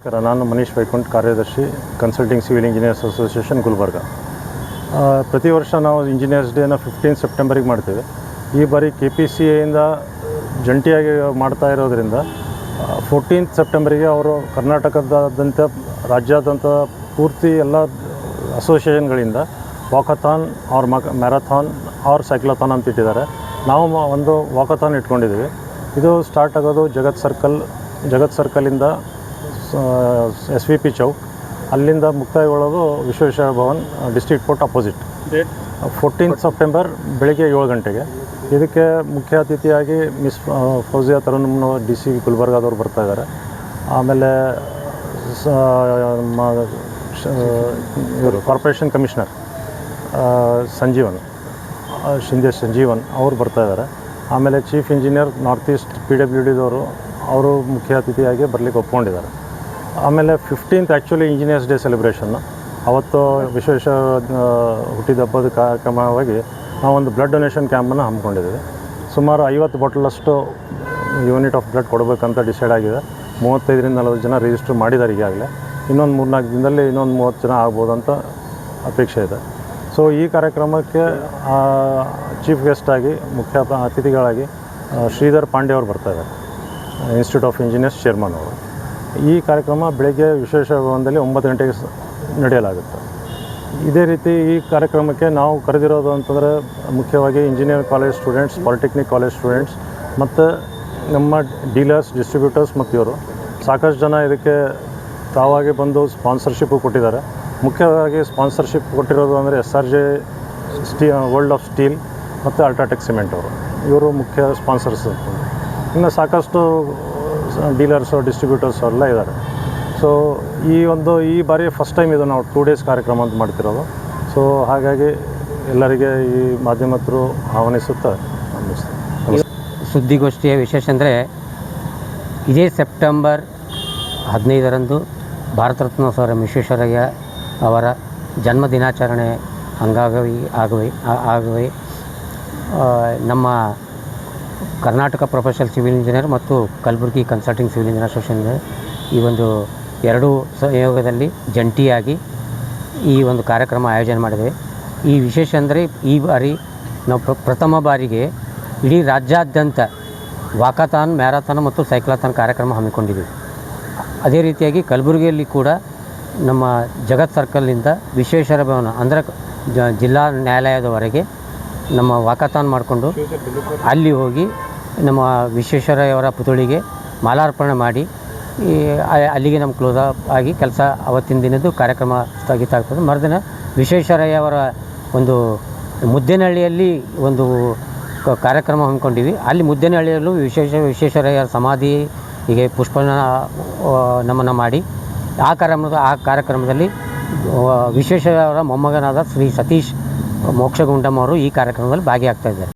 ನಮಸ್ಕಾರ, ನಾನು ಮನೀಶ್ ವೈಕುಂಠ್, ಕಾರ್ಯದರ್ಶಿ consulting civil engineers association Gulbarga. ಪ್ರತಿ ವರ್ಷ ನಾವು ಇಂಜಿನಿಯರ್ಸ್ ಡೇನ ಫಿಫ್ಟೀನ್ ಸೆಪ್ಟೆಂಬರಿಗೆ ಮಾಡ್ತೇವೆ. ಈ ಬಾರಿ ಕೆ ಪಿ ಸಿ ಎಯಿಂದ ಜಂಟಿಯಾಗಿ ಮಾಡ್ತಾ ಇರೋದರಿಂದ ಫೋರ್ಟೀನ್ತ್ ಸೆಪ್ಟೆಂಬರಿಗೆ ಅವರು ಕರ್ನಾಟಕದಾದ್ಯಂತ, ರಾಜ್ಯಾದ್ಯಂತ ಪೂರ್ತಿ ಎಲ್ಲ ಅಸೋಸಿಯೇಷನ್ಗಳಿಂದ ವಾಕಥಾನ್ ಅವ್ರ ಮಕ ಮ್ಯಾರಥಾನ್ ಅವ್ರ ಸೈಕ್ಲಥಾನ್ ಅಂತ ಇಟ್ಟಿದ್ದಾರೆ. ನಾವು ಒಂದು ವಾಕಥಾನ್ ಇಟ್ಕೊಂಡಿದ್ದೀವಿ. ಇದು ಸ್ಟಾರ್ಟ್ ಆಗೋದು ಜಗತ್ ಸರ್ಕಲ್ ಜಗತ್ ಸರ್ಕಲಿಂದ ಎಸ್ ವಿ ಪಿ ಚೌಕ್. ಅಲ್ಲಿಂದ ಮುಕ್ತಾಯಗೊಳ್ಳೋದು Vishweshwar Bhavan district court opposite fourteen September ಬೆಳಗ್ಗೆ ಏಳು ಗಂಟೆಗೆ. ಇದಕ್ಕೆ ಮುಖ್ಯ ಅತಿಥಿಯಾಗಿ miss Fauzia Tarun D C ಗುಲ್ಬರ್ಗಾದವ್ರು ಬರ್ತಾ ಇದ್ದಾರೆ ಆಮೇಲೆ ಇವರು ಕಾರ್ಪೊರೇಷನ್ ಕಮಿಷನರ್ ಸಂಜೀವನ್ ಶಿಂದೆ ಸಂಜೀವನ್ ಅವರು ಬರ್ತಾ ಇದ್ದಾರೆ ಆಮೇಲೆ chief engineer north east P W ಡಿದವರು ಅವರು ಮುಖ್ಯ ಅತಿಥಿಯಾಗಿ ಬರಲಿಕ್ಕೆ ಒಪ್ಕೊಂಡಿದ್ದಾರೆ. ಆಮೇಲೆ ಫಿಫ್ಟೀನ್ತ್ ಆ್ಯಕ್ಚುಲಿ ಇಂಜಿನಿಯರ್ಸ್ ಡೇ ಸೆಲೆಬ್ರೇಷನ್ನು ಅವತ್ತು ವಿಶೇಷ ಹುಟ್ಟಿದ ಹಬ್ಬದ ಕಾರ್ಯಕ್ರಮವಾಗಿ ನಾವೊಂದು ಬ್ಲಡ್ ಡೊನೇಷನ್ ಕ್ಯಾಂಪನ್ನು ಹಮ್ಮಿಕೊಂಡಿದ್ದೀವಿ. ಸುಮಾರು ಐವತ್ತು ಬಾಟ್ಲಷ್ಟು ಯೂನಿಟ್ ಆಫ್ ಬ್ಲಡ್ ಕೊಡಬೇಕಂತ ಡಿಸೈಡ್ ಆಗಿದೆ. ಮೂವತ್ತೈದರಿಂದ ನಲವತ್ತು ಜನ ರಿಜಿಸ್ಟರ್ ಮಾಡಿದ್ದಾರೆ ಈಗಾಗಲೇ. ಇನ್ನೊಂದು ಮೂರ್ನಾಲ್ಕು ದಿನದಲ್ಲಿ ಇನ್ನೊಂದು ಮೂವತ್ತು ಜನ ಆಗ್ಬೋದು ಅಂತ ಅಪೇಕ್ಷೆ ಇದೆ. ಸೊ ಈ ಕಾರ್ಯಕ್ರಮಕ್ಕೆ ಚೀಫ್ ಗೆಸ್ಟಾಗಿ ಮುಖ್ಯ ಅತಿಥಿಗಳಾಗಿ ಶ್ರೀಧರ್ ಪಾಂಡೆ ಅವರು ಬರ್ತಾ ಇದ್ದಾರೆ. ಇನ್ಸ್ಟಿಟ್ಯೂಟ್ ಆಫ್ ಇಂಜಿನಿಯರ್ಸ್ ಚೇರ್ಮನ್ ಅವರು. ಈ ಕಾರ್ಯಕ್ರಮ ಬೆಳಗ್ಗೆ ವಿಶೇಷ ಭವನದಲ್ಲಿ ಒಂಬತ್ತು ಗಂಟೆಗೆ ನಡೆಯಲಾಗುತ್ತೆ. ಇದೇ ರೀತಿ ಈ ಕಾರ್ಯಕ್ರಮಕ್ಕೆ ನಾವು ಕರೆದಿರೋದು ಅಂತಂದರೆ ಮುಖ್ಯವಾಗಿ engineer college students, polytechnic college students ಮತ್ತು ನಮ್ಮ ಡೀಲರ್ಸ್, ಡಿಸ್ಟ್ರಿಬ್ಯೂಟರ್ಸ್ ಮತ್ತು ಇವರು. ಸಾಕಷ್ಟು ಜನ ಇದಕ್ಕೆ ತಾವಾಗಿ ಬಂದು ಸ್ಪಾನ್ಸರ್ಶಿಪ್ಪು ಕೊಟ್ಟಿದ್ದಾರೆ. ಮುಖ್ಯವಾಗಿ ಸ್ಪಾನ್ಸರ್ಶಿಪ್ ಕೊಟ್ಟಿರೋದು ಅಂದರೆ S R J ಸ್ಟೀ, world of steel ಮತ್ತು ಅಲ್ಟ್ರಾಟೆಕ್ ಸಿಮೆಂಟ್ ಅವರು. ಇವರು ಮುಖ್ಯ ಸ್ಪಾನ್ಸರ್ಸ್ ಇನ್ನು ಸಾಕಷ್ಟು ಡೀಲರ್ಸು, ಡಿಸ್ಟ್ರಿಬ್ಯೂಟರ್ಸು ಎಲ್ಲ ಇದ್ದಾರೆ. ಸೊ ಈ ಒಂದು, ಈ ಬಾರಿ ಫಸ್ಟ್ ಟೈಮ್ ಇದು ನಾವು ಟೂ ಡೇಸ್ ಕಾರ್ಯಕ್ರಮ ಅಂತ ಮಾಡ್ತಿರೋದು. ಸೊ ಹಾಗಾಗಿ ಎಲ್ಲರಿಗೆ ಈ ಮಾಧ್ಯಮದ್ರು ಆಹ್ವಾನಿಸುತ್ತಾ ಸುದ್ದಿಗೋಷ್ಠಿಯ ವಿಶೇಷ ಅಂದರೆ, ಇದೇ ಸೆಪ್ಟೆಂಬರ್ ಹದಿನೈದರಂದು ಭಾರತ ರತ್ನ ಎಂ ವಿಶ್ವೇಶ್ವರಯ್ಯ ಅವರ ಜನ್ಮ ದಿನಾಚರಣೆ ಅಂಗಾಗವಿ, ಆಗವಿ ಆಗವಿ. ನಮ್ಮ ಕರ್ನಾಟಕ ಪ್ರೊಫೆಷನಲ್ ಸಿವಿಲ್ ಇಂಜಿನಿಯರ್ ಮತ್ತು Kalaburagi consulting civil engineer association ಈ ಒಂದು ಎರಡೂ ಸಹಯೋಗದಲ್ಲಿ ಜಂಟಿಯಾಗಿ ಈ ಒಂದು ಕಾರ್ಯಕ್ರಮ ಆಯೋಜನೆ ಮಾಡಿದೆ ಈ ವಿಶೇಷ ಅಂದರೆ ಈ ಬಾರಿ ನಾವು ಪ್ರ- ಪ್ರಥಮ ಬಾರಿಗೆ ಇಡೀ ರಾಜ್ಯಾದ್ಯಂತ ವಾಕಾಥಾನ್, ಮ್ಯಾರಥಾನ್ ಮತ್ತು ಸೈಕ್ಲಾಥಾನ್ ಕಾರ್ಯಕ್ರಮ ಹಮ್ಮಿಕೊಂಡಿದ್ದೀವಿ. ಅದೇ ರೀತಿಯಾಗಿ ಕಲಬುರಗಿಯಲ್ಲಿ ಕೂಡ ನಮ್ಮ ಜಗತ್ ಸರ್ಕಲ್ನಿಂದ ವಿಶ್ವೇಶ್ವರ ಭವನ ಅಂದರೆ ಜಿಲ್ಲಾ ನ್ಯಾಯಾಲಯದವರೆಗೆ ನಮ್ಮ ವಾಕಥಾನ್ ಮಾಡಿಕೊಂಡು ಅಲ್ಲಿ ಹೋಗಿ ನಮ್ಮ ವಿಶ್ವೇಶ್ವರಯ್ಯವರ ಪುತ್ಥಳಿಗೆ ಮಾಲಾರ್ಪಣೆ ಮಾಡಿ, ಈ ಅಲ್ಲಿಗೆ ನಮ್ಮ ಕ್ಲೋಸ್ ಆಗಿ ಕೆಲಸ ಅವತ್ತಿನ ದಿನದ್ದು ಕಾರ್ಯಕ್ರಮ ಸ್ಥಗಿತ ಆಗ್ತದೆ. ಮರುದಿನ ವಿಶ್ವೇಶ್ವರಯ್ಯವರ ಒಂದು ಮುದ್ದೇನಹಳ್ಳಿಯಲ್ಲಿ ಒಂದು ಕಾರ್ಯಕ್ರಮ ಹಮ್ಮಿಕೊಂಡಿವಿ ಅಲ್ಲಿ ಮುದ್ದೇನಹಳ್ಳಿಯಲ್ಲೂ ವಿಶೇಷ ವಿಶ್ವೇಶ್ವರಯ್ಯ ಸಮಾಧಿ ಹೀಗೆ ಪುಷ್ಪನ ನಮನ ಮಾಡಿ, ಆ ಕಾರ್ಯಕ್ರಮದ, ಆ ಕಾರ್ಯಕ್ರಮದಲ್ಲಿ ವಿಶ್ವೇಶ್ವರಯ್ಯವರ ಮೊಮ್ಮಗನಾದ ಶ್ರೀ ಸತೀಶ್ ಮೋಕ್ಷಗುಂಡಮ್ ಅವರು ಈ ಕಾರ್ಯಕ್ರಮದಲ್ಲಿ ಭಾಗಿಯಾಗ್ತಾ ಇದ್ದಾರೆ.